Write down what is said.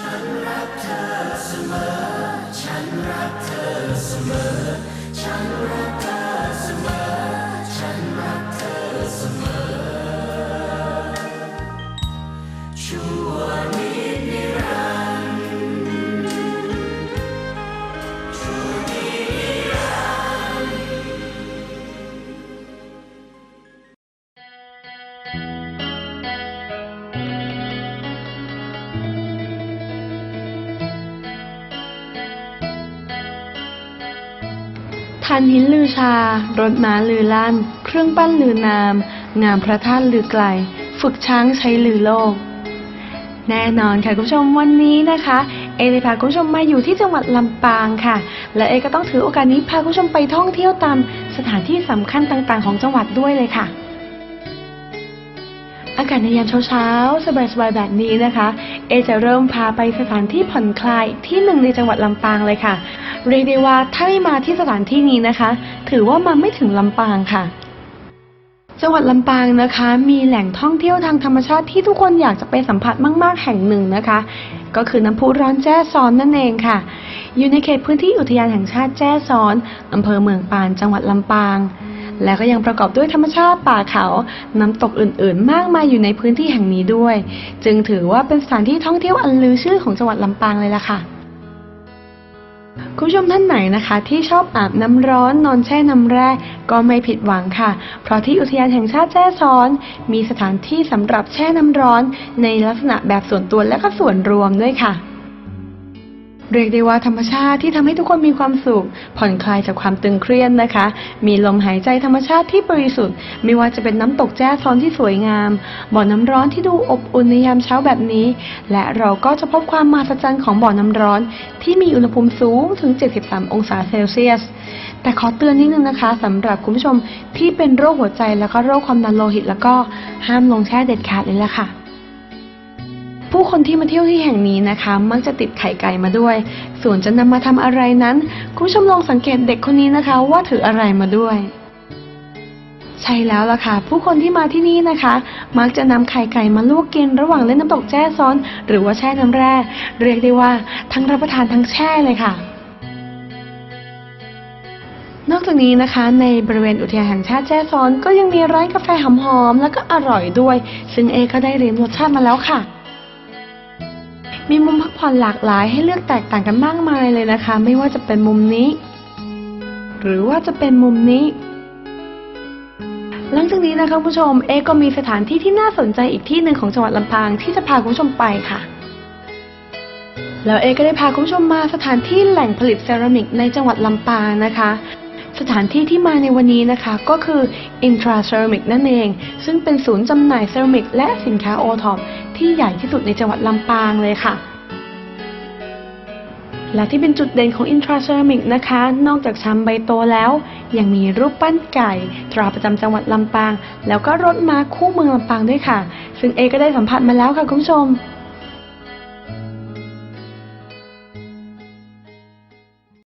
ฉันรักเธอเสมอ ฉันรักเธอเสมอ ฉันรักเธอเสมอ ฉันรักเธอเสมอชัว ทันหินลือชารถม้าลือลั่น เครื่องปั้นลือนาม งามพระธาตุลือไกล ฝึกช้างใช้ลือโลก แน่นอนค่ะคุณผู้ชมวันนี้นะคะ เอเลยพาคุณผู้ชมมาอยู่ที่จังหวัดลำปางค่ะ และเอก็ต้องถือโอกาสนี้พาคุณผู้ชมไปท่องเที่ยวตามสถานที่สำคัญต่างๆ ของจังหวัดด้วยเลยค่ะ อากาศในยามเช้าๆ สบายๆ แบบนี้นะคะ เอจะเริ่มพาไปสถานที่ผ่อนคลายที่หนึ่งในจังหวัดลำปางเลยค่ะ เรียกได้ว่าถ้าไม่มาที่สถานที่นี้นะคะ ถือว่ามาไม่ถึงลำปางค่ะ จังหวัดลำปางนะคะ มีแหล่งท่องเที่ยวทางธรรมชาติที่ทุกคนอยากจะไปสัมผัสมาก ๆ แห่งหนึ่งนะคะ ก็คือน้ำพุร้อนแจ้ซ้อนนั่นเองค่ะ อยู่ในเขตพื้นที่อุทยานแห่งชาติแจ้ซ้อนอำเภอเมืองปาน จังหวัดลำปาง แล้วก็ยังประกอบด้วยธรรมชาติป่าเขา น้ำตกอื่นๆ มากมายอยู่ในพื้นที่แห่งนี้ด้วย จึงถือว่าเป็นสถานที่ท่องเที่ยวอันลือชื่อของจังหวัดลำปางเลยล่ะค่ะคุณผู้ชมท่านไหนนะคะ ที่ชอบอาบน้ำร้อนนอนแช่น้ำแร่ก็ไม่ผิดหวังค่ะ เพราะที่อุทยานแห่งชาติแจ้ซ้อน มีสถานที่สำหรับแช่น้ำร้อน ในลักษณะแบบส่วนตัวและก็ส่วนรวมด้วยค่ะ เรียกได้ว่าธรรมชาติที่ทำให้ทุกคนมีความสุข ผ่อนคลายจากความตึงเครียดนะคะ มีลมหายใจธรรมชาติที่บริสุทธิ์ ไม่ว่าจะเป็นน้ำตกแจ้ซ้อนที่สวยงาม บ่อน้ำร้อนที่ดูอบอุ่นในยามเช้าแบบนี้ และเราก็จะพบความมหัศจรรย์ของบ่อน้ำร้อน ที่มีอุณหภูมิสูงถึง 73 องศาเซลเซียส แต่ขอเตือนนิดนึงนะคะสำหรับคุณผู้ชมที่เป็นโรคหัวใจแล้วก็โรคความดันโลหิต แล้วก็ห้ามลงแช่เด็ดขาดเลยละค่ะ ผู้คนที่มาเที่ยวที่แห่งนี้นะคะ มักจะติดไข่ไก่มาด้วย ส่วนจะนำมาทำอะไรนั้น คุณผู้ชมลองสังเกตเด็กคนนี้นะคะ ว่าถืออะไรมาด้วยใช่แล้วล่ะค่ะ ผู้คนที่มาที่นี่นะคะ มักจะนำไข่ไก่มาลวกกินระหว่างเล่นน้ำตกแจ้ซ้อน หรือว่าแช่น้ำแร่ เรียกได้ว่าทั้งรับประทานทั้งแช่เลยค่ะ นอกจากนี้นะคะ ในบริเวณอุทยานแห่งชาติแจ้ซ้อน ก็ยังมีร้านกาแฟหอมๆแล้วก็อร่อยด้วย ซึ่งเอก็ได้เรียนรสชาติมาแล้วค่ะ มีมุมพักผ่อนหลากหลายให้เลือกแตกต่างกันมากมายเลยนะคะ ไม่ว่าจะเป็นมุมนี้ หรือว่าจะเป็นมุมนี้ หลังจากนี้นะคะผู้ชม เอก็มีสถานที่ที่น่าสนใจอีกที่หนึ่งของจังหวัดลำปางที่จะพาคุณผู้ชมไปค่ะ แล้วเอก็ได้พาคุณผู้ชมมาสถานที่แหล่งผลิตเซรามิกในจังหวัดลำปางนะคะ สถานที่ที่มาในวันนี้นะคะก็คือ Intra Ceramic นั่นเอง ซึ่งเป็นศูนย์จำหน่ายเซรามิกและสินค้าโอท็อปที่ใหญ่ที่สุดในจังหวัดลำปางเลยค่ะ และที่เป็นจุดเด่นของ Intra Ceramic นะคะ นอกจากชามใบโตแล้ว ยังมีรูปปั้นไก่ ตราประจำจังหวัดลำปาง แล้วก็รถม้าคู่เมืองลำปางด้วยค่ะ ซึ่งเอก็ได้สัมผัสมาแล้วค่ะคุณผู้ชม